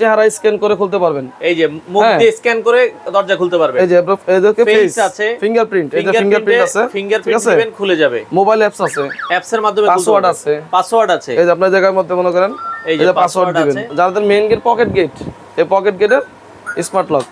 চেহারা স্ক্যান করে খুলতে পারবেন। এই যে মুখ হ্যাঁ। দিয়ে স্ক্যান করে দরজা খুলতে পারবেন এই যে এদেরকে ফেস আছে, ফিঙ্গারপ্রিন্ট এই যে ফিঙ্গারপ্রিন্ট আছে ফিঙ্গারপ্রিন্ট দিবেন খুলে যাবে। মোবাইল অ্যাপস আছে। অ্যাপস এর মাধ্যমে পাসওয়ার্ড আছে। পাসওয়ার্ড আছে। এই যে আপনার জায়গার মধ্যে মনে করেন এই যে পাসওয়ার্ড দিবেন। যাদের মেইন গেট পকেট গেট এই পকেট গেটের স্মার্ট লক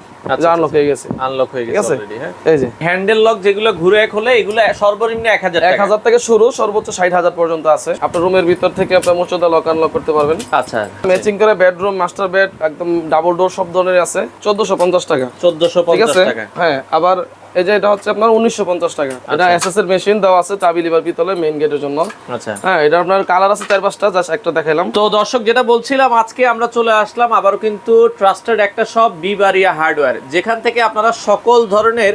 আনলক হয়ে গেছে। আনলক হয়ে গেছে আছে? অলরেডি হ্যাঁ? এই যে। হ্যান্ডেল লক যেগুলো ঘুরে খোলে এগুলো সর্বনিম্ন 1000 এক হাজার থেকে শুরু সর্বোচ্চ ষাট হাজার পর্যন্ত আছে। আপনার রুমের ভিতর থেকে আপনার মোচদা লক আনলক করতে পারবেন। আচ্ছা। ম্যাচিং করে বেডরুম মাস্টার বেড একদম ডাবল ডোর সব ধরনের আছে। চোদ্দশো পঞ্চাশ টাকা। চোদ্দশো পঞ্চাশ টাকা। হ্যাঁ আবার এই যে এটা হচ্ছে আপনার উনিশশো পঞ্চাশ টাকা। এটা এসএস এর মেশিন দেওয়া আছে চাবি লিভার পিতলে মেইন গেটের জন্য। আচ্ছা। হ্যাঁ এটা আপনার কালার আছে চার পাঁচটা জাস্ট একটা দেখাইলাম। তো দর্শক যেটা বলছিলাম আজকে আমরা চলে আসলাম আবারও কিন্তু ট্রাস্টেড একটা শপ বিবারিয়া হার্ডওয়্যার যেখান থেকে আপনারা সকল ধরনের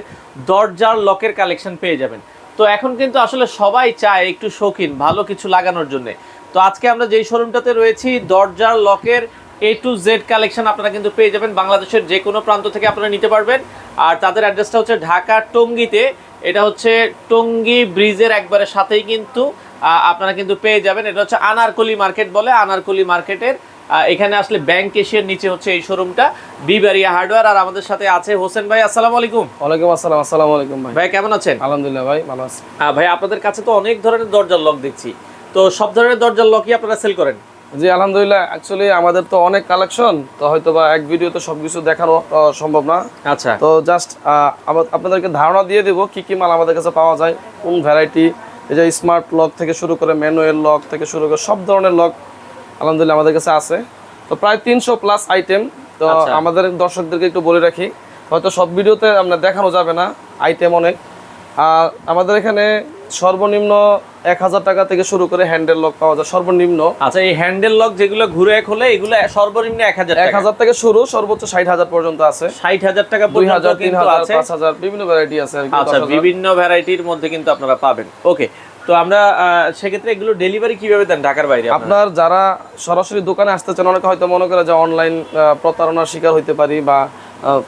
দরজার লকের কালেকশন পেয়ে যাবেন। তো এখন কিন্তু আসলে সবাই চায় একটু শৌখিন ভালো কিছু লাগানোর জন্য। তো আজকে আমরা যেই শোরুমটাতে রয়েছি দরজার লকের এ টু জেড কালেকশন আপনারা কিন্তু পেয়ে যাবেন বাংলাদেশের যে কোনো প্রান্ত থেকে আপনারা নিতে পারবেন। আর তাদের অ্যাড্রেসটা হচ্ছে ঢাকা টঙ্গিতে। এটা হচ্ছে টঙ্গী ব্রিজের একবারে সাথেই কিন্তু আপনারা কিন্তু পেয়ে যাবেন। এটা হচ্ছে আনারকলি মার্কেট বলে আনারকলি মার্কেটের এখানে আসলে ব্যাংক এশিয়ার নিচে হচ্ছে এই শোরুমটা বিবারিয়া হার্ডওয়্যার। আর আমাদের সাথে আছে হোসেন ভাই আসসালামু আলাইকুম। ওয়ালাইকুম আসসালাম আসসালামু আলাইকুম ভাই। ভাই কেমন আছেন? আলহামদুলিল্লাহ ভাই ভালো আছি। ভাই আপনাদের কাছে তো অনেক ধরনের দরজার লক দেখছি। তো সব ধরনের দরজার লকই আপনারা সেল করেন? জি আলহামদুলিল্লাহ অ্যাকচুয়ালি আমাদের তো অনেক কালেকশন তো হয়তো বা এক ভিডিও ভিডিওতে সবকিছু দেখানো সম্ভব না। আচ্ছা। তো জাস্ট আপনাদেরকে ধারণা দিয়ে দেবো কি কি মাল আমাদের কাছে পাওয়া যায় কোন ভ্যারাইটি এই যে স্মার্ট লক থেকে শুরু করে ম্যানুয়াল লক থেকে শুরু করে সব ধরনের লক আলহামদুলিল্লাহ আমাদের কাছে আছে। তো প্রায় তিনশো প্লাস আইটেম তো আচ্ছা। আমাদের দর্শকদেরকে একটু বলে রাখি হয়তো সব ভিডিওতে আমরা দেখানো যাবে না আইটেম অনেক। আর আমাদের এখানে সর্বনিম্ন এক হাজার টাকা থেকে শুরু করে হ্যান্ডেল লক পাওয়া যায় সর্বনিম্ন। আচ্ছা এই হ্যান্ডেল লক যেগুলো ঘুরে খোলে এগুলো সর্বনিম্ন এক হাজার এক হাজার থেকে শুরু সর্বোচ্চ ষাট হাজার পর্যন্ত আছে। ষাট হাজার টাকা দুই হাজার তিন হাজার পাঁচ হাজার বিভিন্ন ভ্যারাইটি আছে আচ্ছা বিভিন্ন ভ্যারাইটির মধ্যে কিন্তু আপনারা পাবেন। ওকে তো আমরা সেক্ষেত্রে এগুলো ডেলিভারি কীভাবে দেন ঢাকার বাইরে আপনার? যারা সরাসরি দোকানে আসতে চান অনেকে হয়তো মনে করে যে অনলাইন প্রতারণার শিকার হইতে পারি বা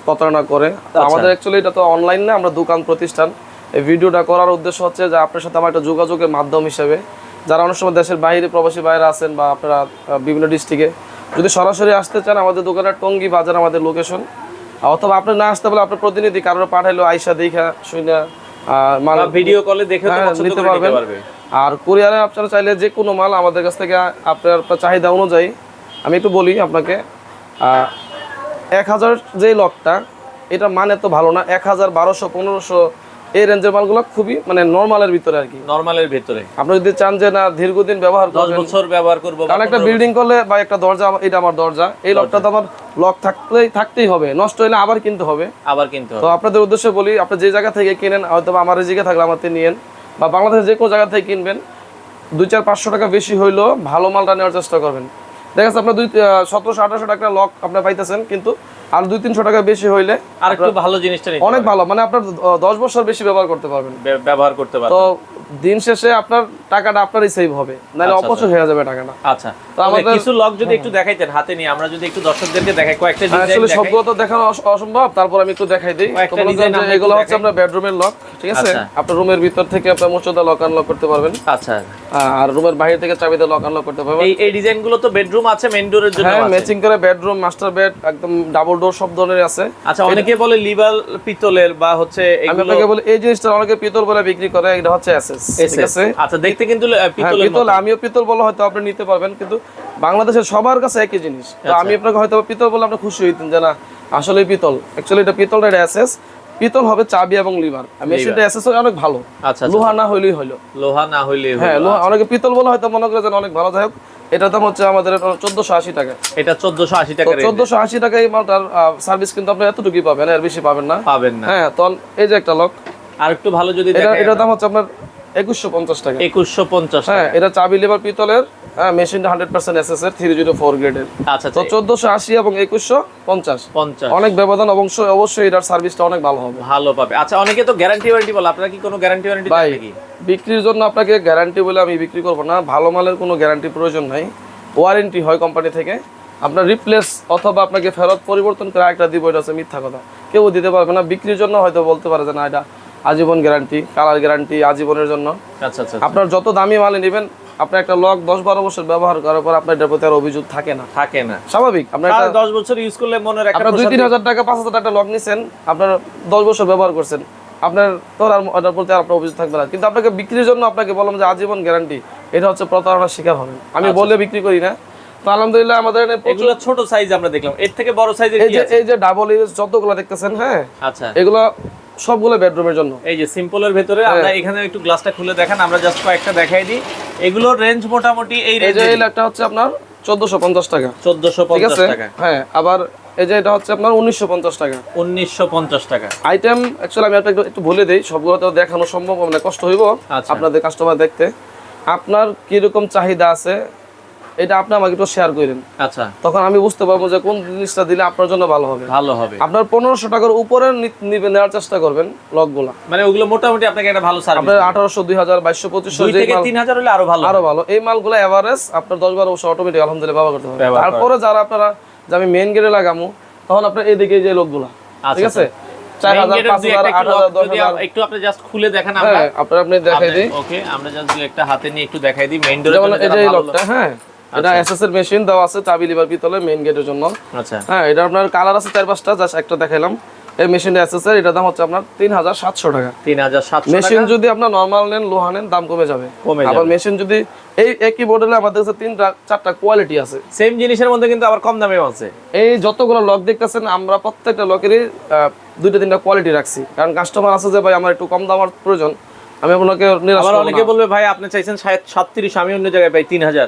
প্রতারণা করে। আচ্ছা। আমাদের অ্যাকচুয়ালি এটা তো অনলাইন না আমরা দোকান প্রতিষ্ঠান। এই ভিডিওটা করার উদ্দেশ্য হচ্ছে যে আপনার সাথে আমার একটা যোগাযোগের মাধ্যম হিসেবে যারা অনেক সময় দেশের বাইরে প্রবাসী বাইরে আছেন বা আপনারা বিভিন্ন ডিস্ট্রিক্টে যদি সরাসরি আসতে চান আমাদের দোকানের টঙ্গি বাজার আমাদের লোকেশন অথবা আপনি না আসতে পারলে আপনার প্রতিনিধি কারোর পাঠাইলো আইসা দেখা শুনে মাল ভিডিও কলে দেখে নিতে পারবেন। আর কুরিয়ারে আপনারা চাইলে যে কোনো মাল আমাদের কাছ থেকে আপনার আপনার চাহিদা অনুযায়ী আমি একটু বলি আপনাকে আহ, এক হাজার যে লকটা এটা মানে তো ভালো না এক হাজার বারোশো পনেরোশো এই রেঞ্জের মালগুলো খুবই মানে নর্মালের ভিতরে আর কি। নরমালের ভিতরে। আপনি যদি চান যে না দীর্ঘদিন ব্যবহার দশ বছর ব্যবহার করব কারণ একটা বিল্ডিং করলে বা একটা দরজা এটা আমার দরজা এই লকটা তো আমার লক থাকতেই থাকতেই হবে নষ্ট হলে আবার কিনতে হবে। আবার কিন্তু তো আপনাদের উদ্দেশ্যে বলি আপনি যে জায়গা থেকে কিনেন হয়তো আমার এই জায়গা থাকলে আমার নিয়েন বা বাংলাদেশের যে কোনো জায়গা থেকে কিনবেন দুই চার পাঁচশো টাকা বেশি হইলেও ভালো মালটা নেওয়ার চেষ্টা করবেন। দেখা যাচ্ছে আপনার দুই সতেরোশো আঠারোশো টাকা লক আপনি পাইতেছেন কিন্তু আর দুই তিনশো টাকা বেশি হইলে আর একটু ভালো জিনিসটা অনেক ভালো মানে আপনার দশ বছর বেশি ব্যবহার করতে পারবেন। ব্যবহার করতে পারবে তো দিন শেষে আপনার টাকাটা আপনারই সেভ হবে নাহলে আচ্ছা, অপচয় হয়ে যাবে টাকাটা। আচ্ছা। তো আমাদের- কিছু লক যদি একটু দেখাইতেন হাতে নিয়ে আমরা যদি একটু দর্শকদেরকে দেখাই কয়েকটা ডিজাইন আসলে সবগুলো তো দেখানো অসম্ভব তারপর আমি একটু দেখাই দিই। এগুলো হচ্ছে আপনার বেডরুমের লক ঠিক আছে? আচ্ছা। আপনার রুমের ভিতর থেকে আপনার মোচদা লক আনলক করতে পারবেন। আচ্ছা। আর রুমের বাইরে থেকে চাবিতে লক আনলক করতে পারবেন। এই এই ডিজাইনগুলো তো বেডরুম আছে মেইন ডোরের জন্য হ্যাঁ ম্যাচিং করে বেডরুম মাস্টার বেড একদম ডাবল ডোর সব ধরনের আছে। আচ্ছা অনেকে বলে লিভার পিতলের বা হচ্ছে আমি আপনাকে বলে এই জিনিসটা অনেকে পিতল বলে বিক্রি করে এটা হচ্ছে এসএস ঠিক আছে? আচ্ছা দেখতে কিন্তু হ্যাঁ পিতলের পিতল আমিও পিতল বলে হয়তো আপনি নিতে পারবেন কিন্তু বাংলাদেশের সবার কাছে একই জিনিস। তো আচ্ছা। আমি আপনাকে হয়তো পিতল বলে আপনি খুশি হইতেন যে না আসলে পিতল। অ্যাকচুয়ালি এটা পিতল এটা এসএস পিতল হবে চাবি এবং লিভার। মেশিনটা অ্যাসেসরি অনেক ভালো। আচ্ছা আচ্ছা। লোহা না হইলেই হলো। লোহা না হইলেই হ্যাঁ লোহা অনেকে পিতল বলে হয়তো মনে করে যেন অনেক ভালো। যাই হোক এটার দাম হচ্ছে আমাদের চোদ্দশো আশি টাকা। এটা চোদ্দশো আশি টাকা। চোদ্দশো আশি টাকা এই মালটার সার্ভিস কিন্তু আপনি এতটুকুই পাবেন এর বেশি পাবেন না। পাবেন না। হ্যাঁ তো এই যে একটা লক আর একটু ভালো যদি এটা এটার দাম হচ্ছে আপনার একুশশো পঞ্চাশ টাকা। একুশশো পঞ্চাশ হ্যাঁ এটা চাবি লিভার পিতলের হ্যাঁ মেশিনটা হান্ড্রেড পার্সেন্ট এসএস এর থ্রি জিরো ফোর গ্রেডের আচ্ছা তো চোদ্দশো আশি এবং একুশশো পঞ্চাশ। পঞ্চাশ। অনেক ব্যবধান অবশ্যই অবশ্যই এটার সার্ভিসটা অনেক ভালো হবে। ভালো পাবে। আচ্ছা অনেকে তো গ্যারান্টি ওয়ারেন্টি বলে আপনারা কি কোনো গ্যারান্টি ওয়ারেন্টি ভাই নাকি? বিক্রির জন্য আপনাকে গ্যারান্টি বলে আমি বিক্রি করব না। ভালো মালের কোনো গ্যারান্টি প্রয়োজন নাই। ওয়ারেন্টি হয় কোম্পানি থেকে। আপনার রিপ্লেস অথবা আপনাকে ফেরত পরিবর্তন করে একটা দিব এটা হচ্ছে মিথ্যা কথা। কেউ দিতে পারবে না। বিক্রির জন্য হয়তো বলতে পারে যে না এটা আজীবন গ্যারান্টি কালার গ্যারান্টি আজীবনের জন্য। আচ্ছা আচ্ছা আপনার যত দামি মালে নেবেন আপনার একটা লক দশ বারো বছর ব্যবহার করার পর আপনার এটার প্রতি আর অভিযোগ থাকে না। থাকে না। স্বাভাবিক আপনার দশ বছর ইউজ করলে একটা আপনার দুই তিন হাজার টাকা পাঁচ হাজার টাকা লক নিছেন আপনার দশ বছর ব্যবহার করছেন। আপনার তো আর ওটার প্রতি আর আপনার অভিযোগ থাকবে না। কিন্তু আপনাকে বিক্রির জন্য আপনাকে বললাম যে আজীবন গ্যারান্টি এটা হচ্ছে প্রতারণার শিকার হবেন। আমি বলে বিক্রি করি না। তো আলহামদুলিল্লাহ আমাদের এগুলো ছোট সাইজ আমরা দেখলাম। এর থেকে বড় সাইজের এই যে এই যে ডাবল যতগুলো দেখতেছেন হ্যাঁ? আচ্ছা। এগুলো সবগুলো বেডরুমের জন্য। এই যে সিম্পলের ভেতরে হ্যাঁ। আমরা এখানে একটু গ্লাসটা খুলে দেখান আমরা জাস্ট কয়েকটা দেখাই দিই। এগুলোর রেঞ্জ মোটামুটি এই এই যে রেঞ্জে এই লাখটা হচ্ছে আপনার চোদ্দশো পঞ্চাশ টাকা। চোদ্দশো ঠিক পঞ্চাশ আছে? টাকা। হ্যাঁ আবার এই যে এটা হচ্ছে আপনার উনিশশো পঞ্চাশ টাকা। উনিশশো পঞ্চাশ টাকা। আইটেম অ্যাকচুয়ালি আমি আপনাকে একটু বলে দিই সবগুলো তো দেখানো সম্ভব হবে না কষ্ট হইব আচ্ছা। আপনাদের কাস্টমার দেখতে। আপনার কীরকম চাহিদা আছে এটা আপনি আমাকে একটু শেয়ার করেন আচ্ছা। তখন আমি বুঝতে পারব যে কোন জিনিসটা দিলে আপনার জন্য ভালো হবে। ভালো হবে। আপনার পনেরোশো টাকার উপরে নিবে নেওয়ার চেষ্টা করবেন লকগুলা মানে ওগুলো মোটামুটি আপনাকে একটা ভালো সার্ভিস আপনার আঠারোশো দুই হাজার বাইশশো পঁচিশশো থেকে তিন হাজার হলে আরও ভালো আরও ভালো। এই মালগুলো এভারেজ আপনার দশ বারো বছর অটোমেটিক আলহামদুলিল্লাহ ব্যবহার করতে হবে। তারপরে যারা আপনারা যে আমি মেন গেটে লাগামু তখন আপনার এদিকে যে লোকগুলা ঠিক আছে? হাজার একটা আপনি জাস্ট খুলে দেখেন আমরা হ্যাঁ আপনি দেখাই দিই। ওকে আমরা জাস্ট একটা হাতে নিয়ে একটু দেখাই দিই। মেইন ডোর হ্যাঁ? এটা এসএস এর মেশিন দেওয়া আছে চাবি লিভার পিতলে মেইন গেটের জন্য। আচ্ছা। হ্যাঁ এটা আপনার কালার আছে চার পাঁচটা জাস্ট একটা দেখাইলাম। এই মেশিনটা এটার দাম হচ্ছে আপনার তিন হাজার সাতশো টাকা। তিন হাজার সাতশো মেশিন যদি আপনার নর্মাল নেন লোহা নেন দাম কমে যাবে। কমে আবার মেশিন যদি এই একই মডেলে আমাদের কাছে তিনটা চারটা কোয়ালিটি আছে। সেম জিনিসের মধ্যে কিন্তু আবার কম দামেও আছে। এই যতগুলো লক দেখতেছেন আমরা প্রত্যেকটা লকেরই দুইটা তিনটা কোয়ালিটি রাখছি। কারণ কাস্টমার আছে যে ভাই আমার একটু কম দামের প্রয়োজন আমি আপনাকে আবার অনেকে বলবে ভাই আপনি চাইছেন সাতত্রিশ আমি অন্য জায়গায় পাই তিন হাজার।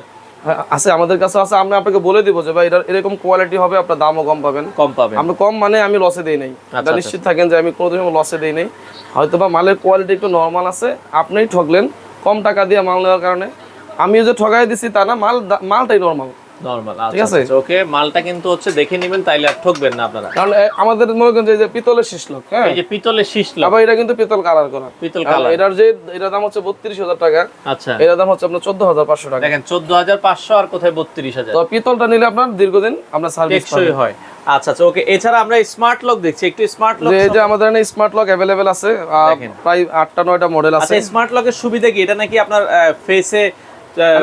আছে আমাদের কাছে আছে আমি আপনাকে বলে দিব যে ভাই এটা এরকম কোয়ালিটি হবে আপনার দামও কম পাবেন। কম পাবেন। আমি কম মানে আমি লসে দেই নাই। আপনি এটা নিশ্চিত থাকেন যে আমি কোনো দিন লসে দেই নাই। হয়তো বা মালের কোয়ালিটি একটু নর্মাল আছে আপনিই ঠকলেন কম টাকা দিয়ে মাল নেওয়ার কারণে। আমিও যে ঠগাই দিছি তা না মাল মালটাই নর্মাল নরমাল ঠিক আচ্ছা আছে? ওকে মালটা কিন্তু হচ্ছে দেখে নেবেন তাইলে আর ঠকবেন না আপনারা। কারণ আমাদের মনে করেন যে পিতলের শিশলক হ্যাঁ? এই যে পিতলের আবার এটা কিন্তু পিতল কালার করা। পিতল কালার। এটার যে দাম হচ্ছে বত্রিশ হাজার টাকা। আচ্ছা। এটার দাম হচ্ছে আপনার চোদ্দ হাজার পাঁচশো টাকা। দেখেন চোদ্দ হাজার পাঁচশো আর কোথায় বত্রিশ হাজার। তো পিতলটা নিলে আপনার দীর্ঘদিন আপনার সার্ভিস টেকসই হয়। আচ্ছা আচ্ছা ওকে এছাড়া আমরা স্মার্ট লক দেখছি একটু স্মার্ট লক এই যে আমাদের এখানে স্মার্ট লক অ্যাভেলেবেল আছে প্রায় আটটা নয়টা মডেল আছে। আচ্ছা স্মার্ট লকের সুবিধা কি? এটা নাকি আপনার ফেসে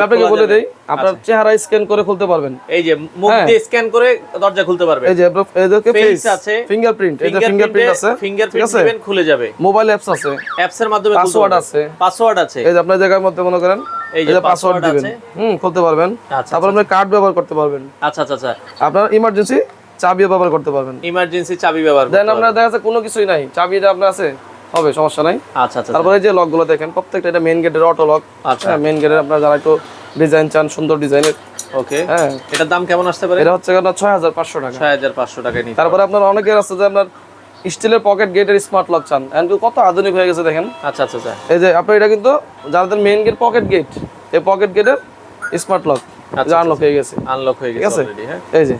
আপনাকে বলে দেই আপনার চেহারা স্ক্যান করে খুলতে পারবেন। এই যে মুখ হ্যাঁ। দিয়ে স্ক্যান করে দরজা খুলতে পারবে এই যে ফেস আছে, ফিঙ্গারপ্রিন্ট এই যে ফিঙ্গারপ্রিন্ট আছে ফিঙ্গারপ্রিন্ট দিবেন খুলে যাবে। মোবাইল অ্যাপস আছে। অ্যাপস এর মাধ্যমে Password আছে। পাসওয়ার্ড আছে। এই যে আপনার জায়গার মধ্যে মনে করেন এই যে পাসওয়ার্ড দিবেন। হুম খুলতে পারবেন। আচ্ছা তারপর আপনি কার্ড ব্যবহার করতে পারবেন। আচ্ছা আচ্ছা আচ্ছা। আপনার ইমার্জেন্সি চাবি ব্যবহার করতে পারবেন। ইমার্জেন্সি চাবি ব্যবহার দেন আপনার দেখা যাচ্ছে কোনো কিছুই নাই। চাবিটা আপনার আছে? হবে সমস্যা নাই। আচ্ছা আচ্ছা তারপরে এই যে লকগুলো দেখেন প্রত্যেকটা এটা মেইন গেটের অটো লক আচ্ছা। হ্যাঁ মেইন গেটের আপনার যারা একটু ডিজাইন চান সুন্দর ডিজাইনের ওকে হ্যাঁ। এটার দাম কেমন আসতে পারে? এটা হচ্ছে আপনার ছয় হাজার পাঁচশো টাকা। ছয় হাজার পাঁচশো টাকায় নিতে তারপরে আপনার অনেকের আছে যে আপনার স্টিলের পকেট গেটের স্মার্ট লক চান। এখন কত আধুনিক হয়ে গেছে দেখেন। আচ্ছা আচ্ছা আচ্ছা। এই যে আপনার এটা কিন্তু যাদের মেইন গেট পকেট গেট এই পকেট গেটের স্মার্ট লক আচ্ছা, আনলক হয়ে গেছে। আনলক হয়ে গেছে অলরেডি হ্যাঁ। এই যে।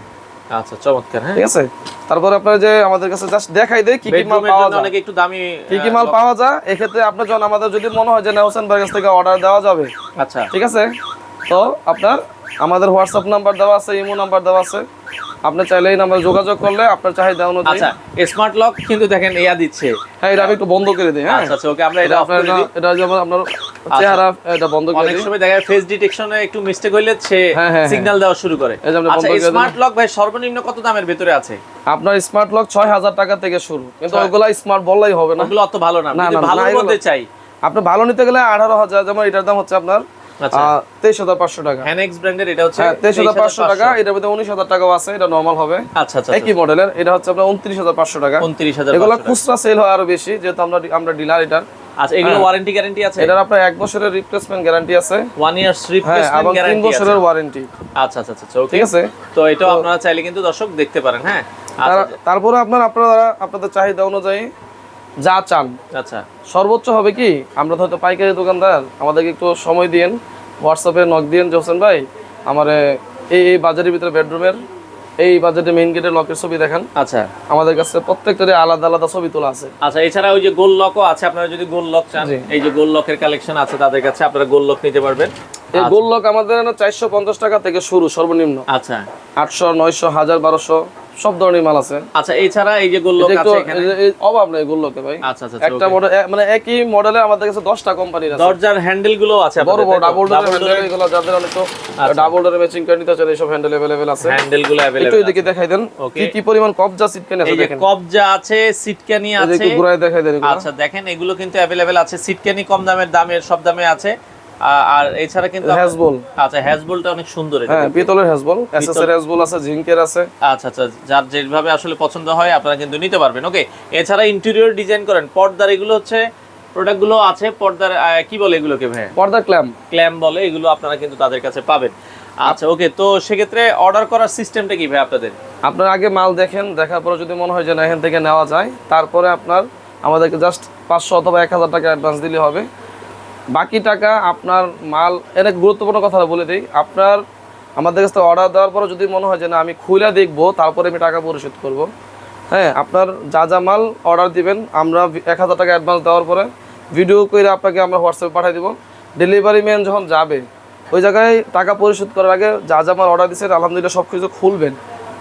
আচ্ছা চমৎকার হ্যাঁ। ঠিক আছে? তারপরে আপনার যে আমাদের কাছে জাস্ট দেখাই দেয় কি কি মাল পাওয়া যায়। অনেকে একটু দামি কি কি মাল পাওয়া যায়। এক্ষেত্রে আপনার যখন আমাদের যদি মনে হয় যে না হোসেন ভাইয়ের কাছ থেকে অর্ডার দেওয়া যাবে। আচ্ছা। ঠিক আছে? তো আপনার আমাদের হোয়াটসঅ্যাপ নাম্বার দেওয়া আছে ইমো নাম্বার দেওয়া আছে। আপনি চাইলে এই নাম্বার যোগাযোগ করলে আপনার চাহিদা অনুযায়ী আচ্ছা স্মার্ট লক কিন্তু দেখেন ইয়া দিচ্ছে। হ্যাঁ এটা আমি একটু বন্ধ করে দিই হ্যাঁ। আচ্ছা আচ্ছা ওকে আমরা এটা আপনার এটা যেমন আপনার চেহারা এটা বন্ধ করে অনেক সময় দেখা যায় ফেস ডিটেকশনে একটু মিস্টেক হইলে সে হ্যাঁ, হ্যাঁ, সিগন্যাল দেওয়া শুরু করে। আমরা আচ্ছা। স্মার্ট লক ভাই সর্বনিম্ন কত দামের ভিতরে আছে? আপনার স্মার্ট লক ছয় হাজার টাকা থেকে শুরু। কিন্তু ওগুলা স্মার্ট বললেই হবে না। ওগুলো অত ভালো না। এগুলো- মধ্যে চাই। আপনি ভালো নিতে গেলে আঠারো হাজার যেমন এটার দাম হচ্ছে আপনার আচ্ছা তেইশ হাজার পাঁচশো টাকা। হ্যানেক্স ব্র্যান্ডের এটা হচ্ছে হ্যাঁ তেইশ হাজার পাঁচশো টাকা এটার মধ্যে উনিশ হাজার টাকাও আছে এটা নর্মাল হবে। আচ্ছা আচ্ছা একই মডেলের এটা হচ্ছে আপনার উনত্রিশ হাজার পাঁচশো টাকা। উনত্রিশ হাজার এগুলো খুচরা সেল হয় আরও বেশি যেহেতু আমরা আমরা ডিলার এটার। আচ্ছা এগুলো ওয়ারেন্টি গ্যারান্টি আছে? এটার আপনার এক বছরের রিপ্লেসমেন্ট গ্যারান্টি আছে। ইয়ার্স হ্যাঁ রিপ্লেসমেন্ট তিন গ্যারান্টি আছে। বছরের ওয়ারেন্টি আচ্ছা আচ্ছা আচ্ছা ঠিক আছে? তো এটাও আপনারা চাইলে কিন্তু দর্শক দেখতে পারেন হ্যাঁ? আচ্ছা। তারপরে আপনার আপনারা আপনাদের চাহিদা অনুযায়ী যা চান। আচ্ছা। সর্বোচ্চ হবে কি আমরা তো হয়তো পাইকারি দোকানদার আমাদেরকে একটু সময় দিন হোয়াটসঅ্যাপে নক দিন যে হোসেন ভাই আমার এই এই বাজারের ভিতরে বেডরুমের এই বাজেটে মেইন গেটের লকের ছবি দেখান। আচ্ছা। আমাদের কাছে প্রত্যেকটারই আলাদা আলাদা ছবি তোলা আছে। আচ্ছা এছাড়া ওই যে গোল লকও আছে আপনারা যদি গোল লক চান এই যে গোল লকের কালেকশন আছে তাদের কাছে আপনারা গোল লক নিতে পারবেন। এই গোল লক আমাদের চারশো পঞ্চাশ টাকা থেকে শুরু সর্বনিম্ন আচ্ছা আটশো নয়শো হাজার বারোশো সব ধরনের মাল আছে আচ্ছা এছাড়া এই যে গোল্লক এটা একটু আছে এখানে এই- এই অভাব নেই এগুলোকে ভাই আচ্ছা আচ্ছা আচ্ছা, একটা okay। মডেল মানে একই মডেলের আমাদের কাছে দশটা কোম্পানির আছে দরজার হ্যান্ডেল গুলো আছে বড় বড় ডাবল ডোরের হ্যান্ডেল এগুলো যাদের অনেক তো ডাবল ডোরের ম্যাচিং করে নিতে চান এইসব হ্যান্ডেল अवेलेबल আছে হ্যান্ডেল গুলো একটু অ্যাভেলেবল এদিকে দেখাই দেন Okay. কি কি পরিমাণ কবজা সিট কেন আছে এই যে দেখেন কবজা আছে সিটকানি আছে এদিকে ঘুরায় দেখাই দেন এগুলো আচ্ছা দেখেন এগুলো কিন্তু অ্যাভেলেবেল আছে সিটকানি কম দামের দামের সব দামে আছে আ- আর এছাড়া কিন্তু হ্যাজবল আচ্ছা হ্যাজবলটা অনেক সুন্দর হ্যাঁ পিতলের হ্যাজবল এসএস এর হ্যাজবল আছে জিঙ্কের আছে। আচ্ছা আচ্ছা যার যেভাবে আসলে পছন্দ হয় আপনারা কিন্তু নিতে পারবেন। ওকে এছাড়া ইন্টেরিয়র ডিজাইন করেন পর্দার এগুলো হচ্ছে প্রোডাক্টগুলো আছে পর্দার কি বলে এগুলোকে ভাই পর্দা ক্ল্যাম বলে এগুলো আপনারা কিন্তু তাদের কাছে পাবেন। আচ্ছা ওকে তো সেক্ষেত্রে অর্ডার করার সিস্টেমটা কি ভাই আপনাদের? আপনার আগে মাল দেখেন দেখার পরে যদি মনে হয় যে না এখান থেকে নেওয়া যায় তারপরে আপনার আমাদেরকে জাস্ট পাঁচশো অথবা এক হাজার টাকা অ্যাডভান্স দিলে হবে। বাকি টাকা আপনার মাল এক গুরুত্বপূর্ণ কথা বলে দিই, আপনার, আমাদের কাছে অর্ডার দেওয়ার পরে যদি মনে হয় যে না, আমি খুলে দেখব, তারপরে আমি টাকা পরিশোধ করব। হ্যাঁ আপনার যা যা মাল অর্ডার দিবেন, আমরা এক হাজার টাকা অ্যাডভান্স দেওয়ার পরে ভিডিও করে আপনাকে আমরা হোয়াটসঅ্যাপে পাঠিয়ে দেবো। ডেলিভারি ম্যান যখন যাবে, ওই জায়গায় টাকা পরিশোধ করার আগে যা যা মাল অর্ডার দিচ্ছেন আলহামদুলিল্লাহ সব কিছু খুলবেন।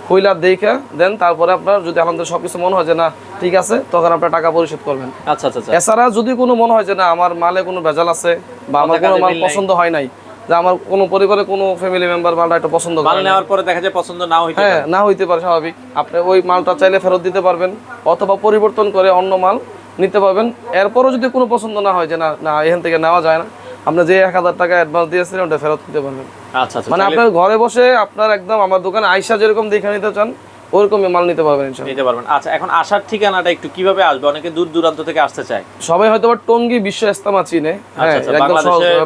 খুইলা দেখে দেন তারপরে আপনার যদি আলহামদুলিল্লাহ সব কিছু মনে হয় যে না ঠিক আছে তখন আপনার টাকা পরিশোধ করবেন। আচ্ছা আচ্ছা আচ্ছা। এছাড়া যদি কোনো মনে হয় যে না আমার মালে কোনো ভেজাল আছে বা আমার কোনো মাল পছন্দ হয় নাই যে আমার কোনো পরিবারে কোনো ফ্যামিলি মেম্বার মালটা একটু পছন্দ করে না। নেওয়ার পরে দেখা যায় পছন্দ নাও হইতে হ্যাঁ না হইতে পারে স্বাভাবিক। আপনি ওই মালটা চাইলে ফেরত দিতে পারবেন অথবা পরিবর্তন করে অন্য মাল নিতে পারবেন। এরপরও যদি কোনো পছন্দ না হয় যে না না এখান থেকে নেওয়া যায় না আপনি যে এক হাজার টাকা অ্যাডভান্স দিয়েছিলেন ওটা ফেরত দিতে পারবেন। আচ্ছা আচ্ছা মানে আপনার ঘরে বসে আপনার একদম আমার দোকানে আইসা যেরকম দেখে নিতে চান ওরকমই মাল নিতে পারবেন নিতে পারবেন। আচ্ছা এখন আসার ঠিকানাটা একটু কীভাবে আসবে? অনেকে দূর দূরান্ত থেকে আসতে চায়। সবাই হয়তো বা টঙ্গী বিশ্ব ইস্তেমা চিনে হ্যাঁ আচ্ছা,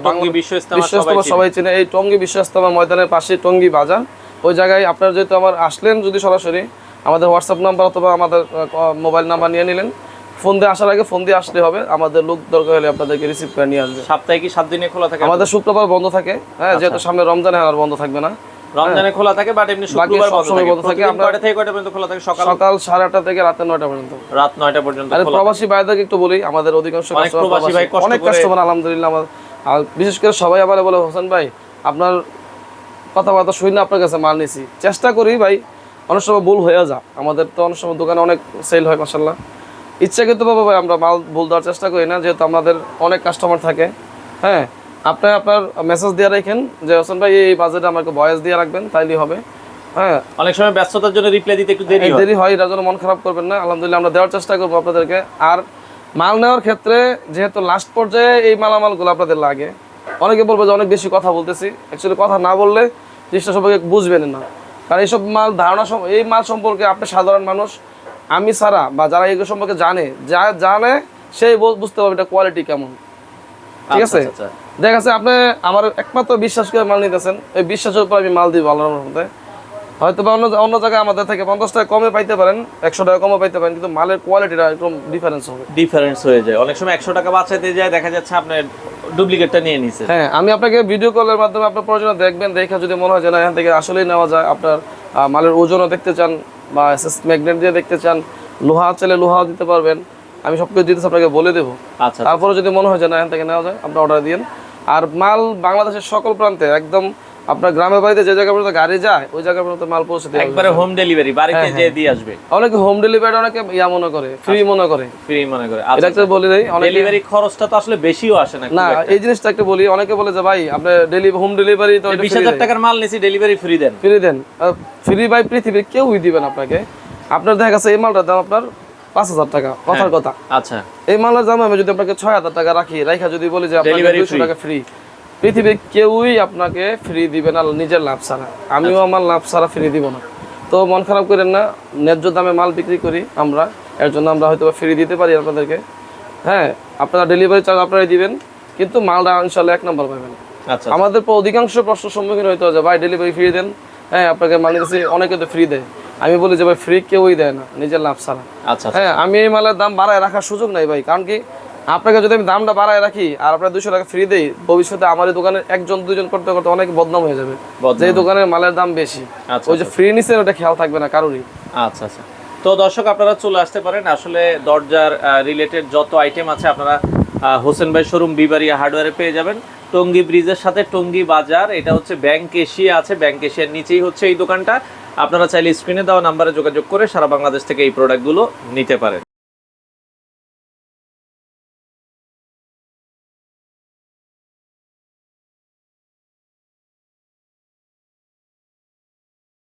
টঙ্গী বিশ্ব ইস্তেমা সবাই চিনে। এই টঙ্গী বিশ্ব ইস্তেমা ময়দানের পাশে টঙ্গী বাজার। ওই জায়গায় আপনার যেহেতু আমার আসলেন যদি সরাসরি আমাদের হোয়াটসঅ্যাপ নাম্বার অথবা আমাদের মোবাইল নাম্বার নিয়ে নিলেন ফোন দিয়ে আসার আগে ফোন দিয়ে আসলে হবে। আমাদের লোক দরকার হলে আপনাদেরকে রিসিভ করে নিয়ে আসবে। সপ্তাহে কি সাত দিনে খোলা থাকে? আমাদের শুক্রবার বন্ধ থাকে। হ্যাঁ যেহেতু সামনে রমজান আর বন্ধ থাকবে না। রমজানে খোলা থাকে বাট এমনি শুক্রবার বন্ধ থাকে। বন্ধ থাকে। প্রতিদিন আমরা- কয়টা থেকে কয়টা পর্যন্ত খোলা থাকে? সকাল সকাল সাড়ে আটটা থেকে রাতে নয়টা পর্যন্ত। রাত নয়টা পর্যন্ত আরে প্রবাসী ভাইদেরকে একটু বলি আমাদের অধিকাংশ প্রবাসী ভাই অনেক কাস্টমার আলহামদুলিল্লাহ আর বিশেষ করে সবাই আবার বলে হোসেন ভাই আপনার কথাবার্তা শুনি আপনার কাছে মাল নিছি চেষ্টা করি ভাই অনেক সময় ভুল হয়ে যা আমাদের তো অনেক সময় দোকানে অনেক সেল হয় মাসাল্লাহ ইচ্ছাকৃত ভাবে ভাই আমরা মাল ভুল দেওয়ার চেষ্টা করি না যেহেতু আমাদের অনেক কাস্টমার থাকে। হ্যাঁ আপনি আপনার মেসেজ দিয়ে রাখেন যে হোসেন ভাই এই বাজেটে আমাকে বয়স দিয়ে রাখবেন তাইলেই হবে। হ্যাঁ। অনেক সময় ব্যস্ততার জন্য রিপ্লাই দিতে একটু দেরি হয়। দেরি হয় এটার জন্য মন খারাপ করবেন না। আলহামদুলিল্লাহ আমরা দেওয়ার চেষ্টা করব আপনাদেরকে। আর মাল নেওয়ার ক্ষেত্রে যেহেতু লাস্ট পর্যায়ে এই মালামালগুলো আপনাদের লাগে অনেকে বলবে যে অনেক বেশি কথা বলতেছি। অ্যাকচুয়ালি কথা না বললে জিনিসটা সবাই বুঝবেন না। কারণ এইসব মাল ধারণা এই মাল সম্পর্কে আপনি সাধারণ মানুষ আমি ছাড়া বা যারা এগুলো সম্পর্কে জানে যা জানে সেই বুঝতে পারবে এটা কোয়ালিটি কেমন। ঠিক আচ্ছা, আছে? আচ্ছা, আচ্ছা। দেখা যাচ্ছে আপনি আমার একমাত্র বিশ্বাস করে মাল নিতেছেন এই বিশ্বাসের উপর আমি মাল দিব আল্লাহর মধ্যে হয়তো বা অন্য অন্য জায়গায় আমাদের থেকে পঞ্চাশ টাকা কমে পাইতে পারেন একশো টাকা কমে পাইতে পারেন কিন্তু মালের কোয়ালিটিটা একদম ডিফারেন্স হবে। ডিফারেন্স হয়ে যায়। অনেক সময় একশো টাকা বাঁচাইতে যায় দেখা যাচ্ছে আপনার ডুপ্লিকেটটা নিয়ে নিছে হ্যাঁ আমি আপনাকে ভিডিও কলের মাধ্যমে আপনার প্রয়োজনে দেখবেন দেখে যদি মনে হয় যে না এখান থেকে আসলেই নেওয়া যায় আপনার মালের ওজনও দেখতে চান বা এসএস ম্যাগনেট দিয়ে দেখতে চান লোহা চাইলে লোহাও দিতে পারবেন। আমি সব কিছু জিনিস আপনাকে বলে দেবো। আচ্ছা তারপরে যদি মনে হয় যে না এখান থেকে নেওয়া যায় আপনি অর্ডার দিন। আর মাল বাংলাদেশের সকল প্রান্তে একদম আপনার গ্রামের বাড়িতে যে জায়গা পর্যন্ত গাড়ি যায় ওই জায়গা পর্যন্ত মাল পৌঁছে দেওয়া একবারে হোম ডেলিভারি বাড়িতে হ্যাঁ, যেয়ে দিয়ে আসবে। অনেকে হোম ডেলিভারি অনেকে ইয়া মনে করে ফ্রি মনে করে। ফ্রি মনে করে। এটা একটা বলে দেই ডেলিভারি খরচটা তো আসলে বেশিও আসে না না এই জিনিসটা একটু বলি অনেকে বলে যে ভাই আপনি ডেলি হোম ডেলিভারি তো বিশ হাজার টাকার মাল নিছি ডেলিভারি ফ্রি দেন। ফ্রি দেন। ফ্রি বাই পৃথিবীর কেউই দিবেন আপনাকে। আপনার দেখা গেছে এই মালটার দাম আপনার পাঁচ হাজার টাকা কথার কথা। আচ্ছা। এই মালের দাম আমি যদি আপনাকে ছয় হাজার টাকা রাখি রাইখা যদি বলি যে আপনাকে দুশো টাকা ফ্রি পৃথিবীর কেউই আপনাকে ফ্রি দিবে না নিজের লাভ ছাড়া। আমিও আচ্ছা। আমার লাভ ছাড়া ফ্রি দিব না। তো মন খারাপ করেন না ন্যায্য দামে মাল বিক্রি করি আমরা এর জন্য আমরা হয়তো ফ্রি দিতে পারি আপনাদেরকে। হ্যাঁ আপনারা ডেলিভারি চার্জ আপনারাই দিবেন কিন্তু মালটা ইনশাল্লাহ এক নম্বর পাবেন। আচ্ছা আমাদের তো অধিকাংশ প্রশ্ন সম্মুখীন হইতে হয় ভাই ডেলিভারি ফ্রি দেন? হ্যাঁ আপনাকে মাল নিতেছি অনেকে তো ফ্রি দেয়। আমি বলি যে ভাই ফ্রি কেউই দেয় না নিজের লাভ ছাড়া। আচ্ছা আচ্ছা। হ্যাঁ আমি এই মালের দাম বাড়ায় রাখার সুযোগ নাই ভাই কারণ কি আপনাকে যদি আমি দামটা বাড়ায় রাখি আর আপনার দুশো টাকা ফ্রি দেই ভবিষ্যতে আমার এই দোকানের একজন দুজন করতে করতে অনেক বদনাম হয়ে যাবে। যে দোকানের মালের দাম বেশি আচ্ছা ওই যে ফ্রি নিচে ওটা খেয়াল থাকবে না কারোরই। আচ্ছা আচ্ছা। তো দর্শক আপনারা চলে আসতে পারেন। আসলে দরজার রিলেটেড যত আইটেম আছে আপনারা হোসেন ভাই শোরুম বিবারিয়া হার্ডওয়্যারে পেয়ে যাবেন। টঙ্গী ব্রিজের সাথে টঙ্গী বাজার এটা হচ্ছে ব্যাংক এশিয়া আছে ব্যাংক এশিয়ার নিচেই হচ্ছে এই দোকানটা। আপনারা চাইলে স্ক্রিনে দেওয়া নাম্বারে যোগাযোগ করে সারা বাংলাদেশ থেকে এই প্রোডাক্টগুলো নিতে পারেন।